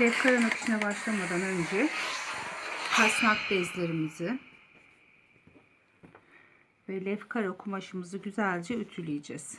Lefkara nakışına başlamadan önce kasnak bezlerimizi ve lefkara kumaşımızı güzelce ütüleyeceğiz.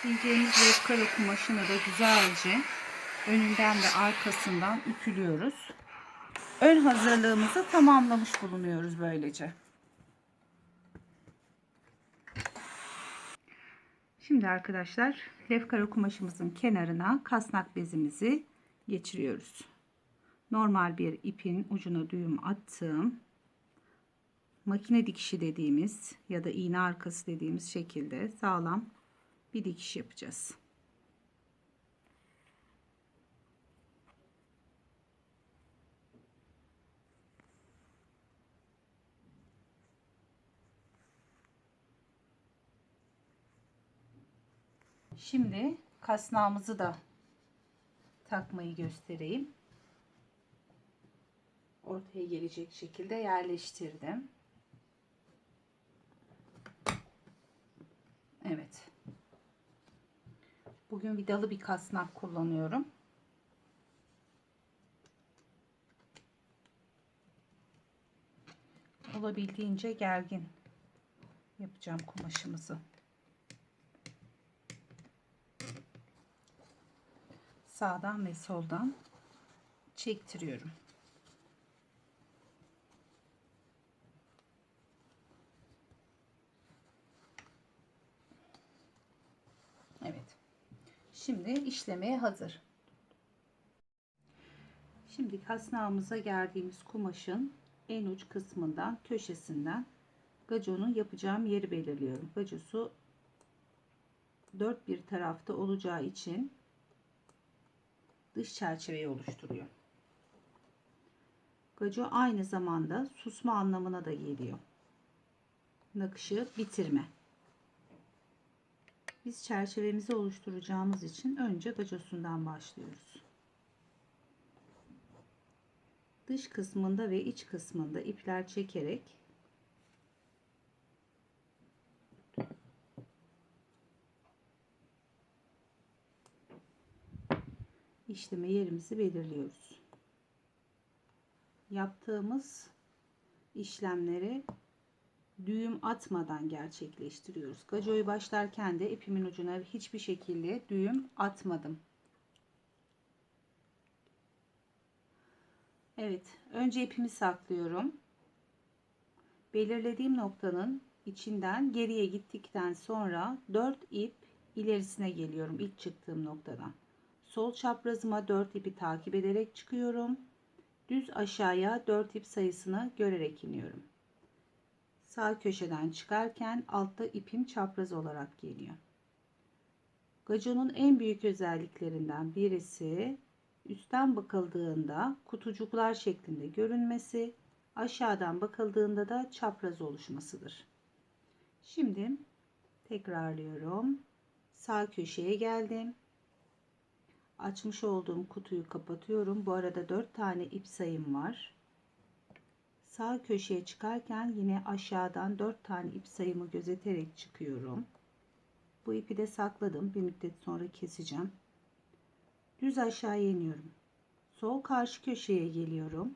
İşleyeceğimiz lefkara kumaşını da güzelce önünden ve arkasından ütülüyoruz. Ön hazırlığımızı tamamlamış bulunuyoruz böylece. Şimdi arkadaşlar lefkara kumaşımızın kenarına kasnak bezimizi geçiriyoruz. Normal bir ipin ucuna düğüm attım. Makine dikişi dediğimiz ya da iğne arkası dediğimiz şekilde sağlam bir dikiş yapacağız. Şimdi kasnağımızı da takmayı göstereyim. Ortaya gelecek şekilde yerleştirdim. Evet. Bugün vidalı bir kasnak kullanıyorum. Olabildiğince gergin yapacağım kumaşımızı. Sağdan ve soldan çektiriyorum. Evet. Şimdi işlemeye hazır. Şimdi kasnağımıza gerdiğimiz kumaşın en uç kısmından köşesinden gaconun yapacağım yeri belirliyorum. Gacosu dört bir tarafta olacağı için dış çerçeveyi oluşturuyor. Gaco aynı zamanda susma anlamına da geliyor. Nakışı bitirme. Biz çerçevemizi oluşturacağımız için önce gacosundan başlıyoruz. Dış kısmında ve iç kısmında ipler çekerek işleme yerimizi belirliyoruz. Yaptığımız işlemleri düğüm atmadan gerçekleştiriyoruz. Gacoyu başlarken de ipimin ucuna hiçbir şekilde düğüm atmadım. Evet, önce ipimi saklıyorum. Belirlediğim noktanın içinden geriye gittikten sonra 4 ip ilerisine geliyorum ilk çıktığım noktadan. Sol çaprazıma 4 ipi takip ederek çıkıyorum. Düz aşağıya 4 ip sayısını görerek iniyorum sağ köşeden çıkarken altta ipim çapraz olarak geliyor. Gaconun en büyük özelliklerinden birisi üstten bakıldığında kutucuklar şeklinde görünmesi, aşağıdan bakıldığında da çapraz oluşmasıdır. Şimdi tekrarlıyorum. Sağ köşeye geldim. Açmış olduğum kutuyu kapatıyorum. Bu arada 4 tane ip sayım var sağ köşeye çıkarken yine aşağıdan 4 tane ip sayımı gözeterek çıkıyorum. Bu ipi de sakladım. Bir müddet sonra keseceğim. Düz aşağıya iniyorum. Sol karşı köşeye geliyorum.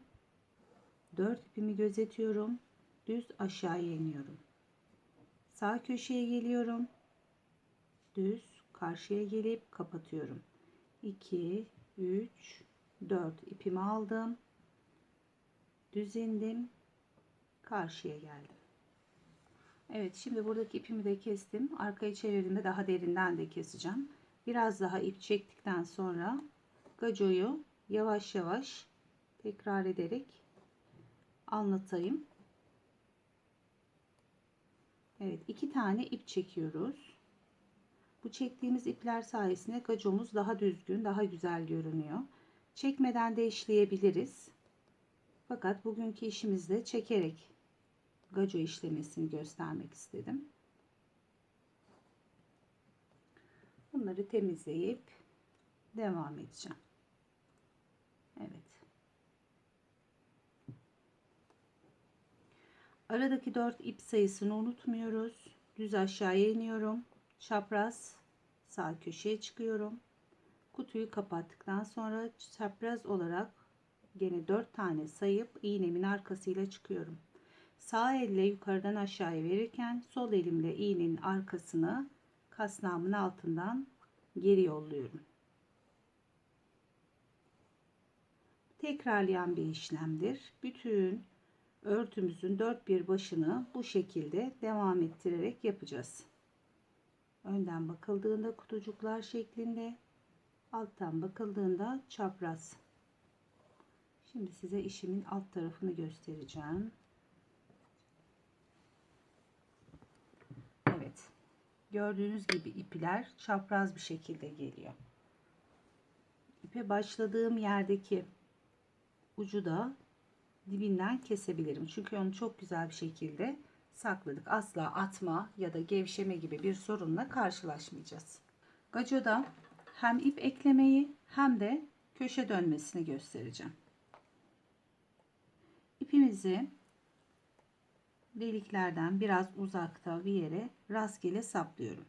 4 ipimi gözetiyorum. Düz aşağıya iniyorum. Sağ köşeye geliyorum. Düz karşıya gelip kapatıyorum. 2 3 4 ipimi aldım düz indim karşıya geldim. Evet şimdi buradaki ipimi de kestim. Arkayı çevirdiğimde daha derinden de keseceğim. Biraz daha ip çektikten sonra gacoyu yavaş yavaş tekrar ederek anlatayım. Evet iki tane ip çekiyoruz. Bu çektiğimiz ipler sayesinde gacomuz daha düzgün daha güzel görünüyor. Çekmeden de işleyebiliriz fakat bugünkü işimizde çekerek gaco işlemesini göstermek istedim. Bunları temizleyip devam edeceğim. Evet. Aradaki 4 ip sayısını unutmuyoruz. Düz aşağıya iniyorum. Çapraz sağ köşeye çıkıyorum. Kutuyu kapattıktan sonra çapraz olarak gene 4 tane sayıp iğnemin arkasıyla çıkıyorum. Sağ elle yukarıdan aşağıya verirken sol elimle iğnenin arkasını kasnağımın altından geri yolluyorum. Tekrarlayan bir işlemdir. Bütün örtümüzün dört bir başını bu şekilde devam ettirerek yapacağız. Önden bakıldığında kutucuklar şeklinde, alttan bakıldığında çapraz. Şimdi size işimin alt tarafını göstereceğim. Evet. Gördüğünüz gibi ipler çapraz bir şekilde geliyor. İpe başladığım yerdeki ucu da dibinden kesebilirim. Çünkü onu çok güzel bir şekilde sakladık. Asla atma ya da gevşeme gibi bir sorunla karşılaşmayacağız. Gacoda hem ip eklemeyi hem de köşe dönmesini göstereceğim. İpimizi deliklerden biraz uzakta bir yere rastgele saplıyorum.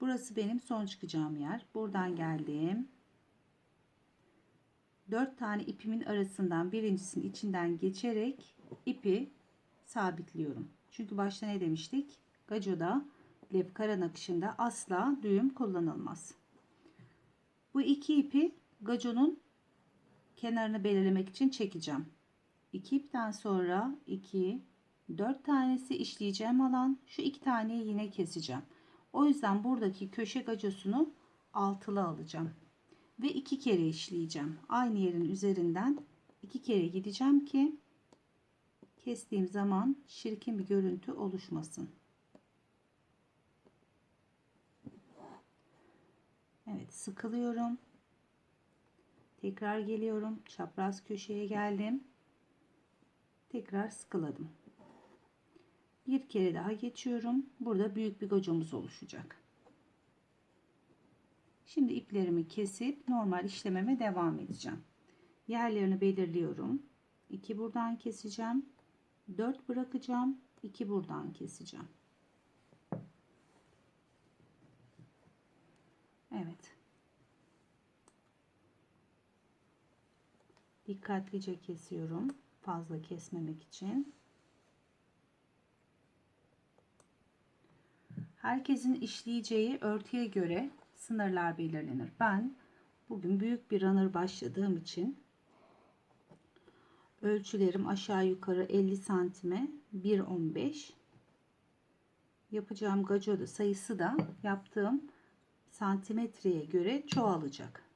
Burası benim son çıkacağım yer. Buradan geldim. 4 tane ipimin arasından birincisinin içinden geçerek ipi sabitliyorum. Çünkü başta ne demiştik? Gacoda lepkara nakışında asla düğüm kullanılmaz. Bu iki ipi gaconun kenarını belirlemek için çekeceğim. 2 ipten sonra 2 4 tanesi işleyeceğim alan şu iki taneyi yine keseceğim. O yüzden buradaki köşe gacosunu altılı alacağım ve iki kere işleyeceğim. Aynı yerin üzerinden iki kere gideceğim ki kestiğim zaman şirkin bir görüntü oluşmasın. Evet sıkılıyorum. Tekrar geliyorum. Çapraz köşeye geldim. Tekrar sıkıladım. Bir kere daha geçiyorum. Burada büyük bir gocamız oluşacak. Şimdi iplerimi kesip normal işlememe devam edeceğim. Yerlerini belirliyorum. 2 buradan keseceğim. 4 bırakacağım. 2 buradan keseceğim. Evet. Dikkatlice kesiyorum. Fazla kesmemek için. Herkesin işleyeceği örtüye göre sınırlar belirlenir. Ben bugün büyük bir runner başladığım için ölçülerim aşağı yukarı 50 santime 1.15 yapacağım gacoda sayısı da yaptığım santimetreye göre çoğalacak.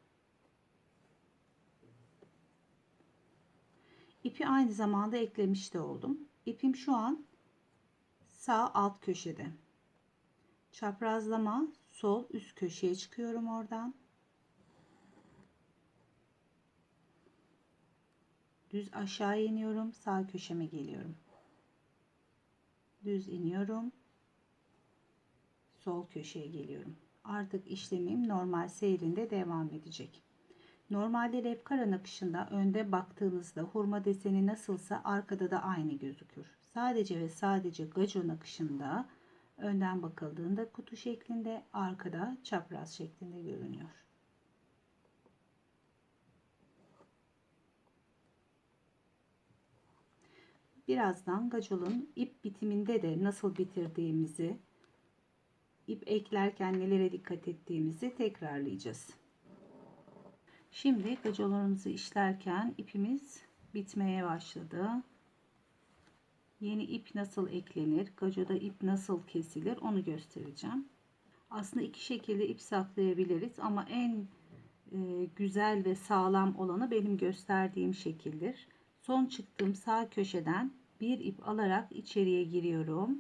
İpi aynı zamanda eklemiş de oldum. İpim şu an sağ alt köşede. Çaprazlama sol üst köşeye çıkıyorum oradan. Düz aşağı iniyorum. Sağ köşeme geliyorum. Düz iniyorum. Sol köşeye geliyorum. Artık işlemim normal seyrinde devam edecek. Normalde lepkara nakışında önde baktığınızda hurma deseni nasılsa arkada da aynı gözükür. Sadece ve sadece gaco nakışında Önden bakıldığında kutu şeklinde, arkada çapraz şeklinde görünüyor. Birazdan gacolun ip bitiminde de nasıl bitirdiğimizi, ip eklerken nelere dikkat ettiğimizi tekrarlayacağız. Şimdi gacolarımızı işlerken ipimiz bitmeye başladı. Yeni ip nasıl eklenir, gacoda ip nasıl kesilir onu göstereceğim. Aslında iki şekilde ip saklayabiliriz ama en e, güzel ve sağlam olanı benim gösterdiğim şekildir. Son çıktığım sağ köşeden bir ip alarak içeriye giriyorum.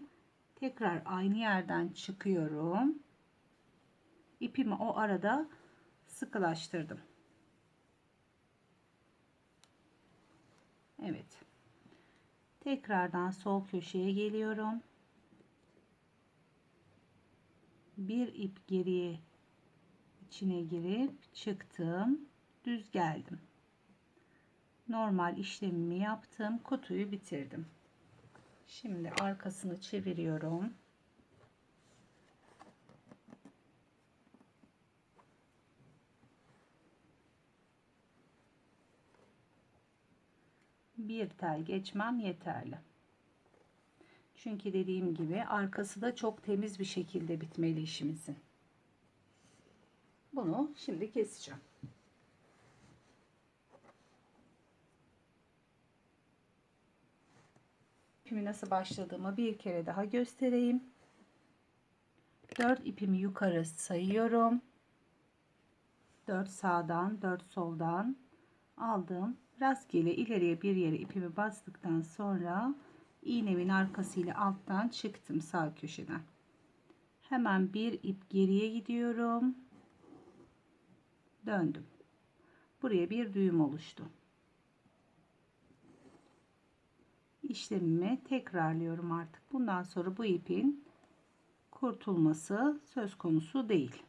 Tekrar aynı yerden çıkıyorum. İpimi o arada sıkılaştırdım. Evet. Tekrardan sol köşeye geliyorum. bir ip geriye içine girip çıktım düz geldim normal işlemimi yaptım kutuyu bitirdim şimdi arkasını çeviriyorum bir tel geçmem yeterli çünkü dediğim gibi arkası da çok temiz bir şekilde bitmeli işimizin. Bunu şimdi keseceğim. İpimi nasıl başladığımı bir kere daha göstereyim. 4 ipimi yukarı sayıyorum. 4 sağdan 4 soldan aldım. Rastgele ileriye bir yere ipimi bastıktan sonra iğnemin arkasıyla alttan çıktım sağ köşeden. Hemen bir ip geriye gidiyorum. Döndüm. Buraya bir düğüm oluştu. İşlemimi tekrarlıyorum artık. Bundan sonra bu ipin kurtulması söz konusu değil.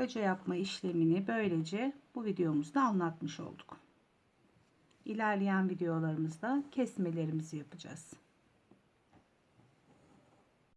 Gaca yapma işlemini böylece bu videomuzda anlatmış olduk. İlerleyen videolarımızda kesmelerimizi yapacağız.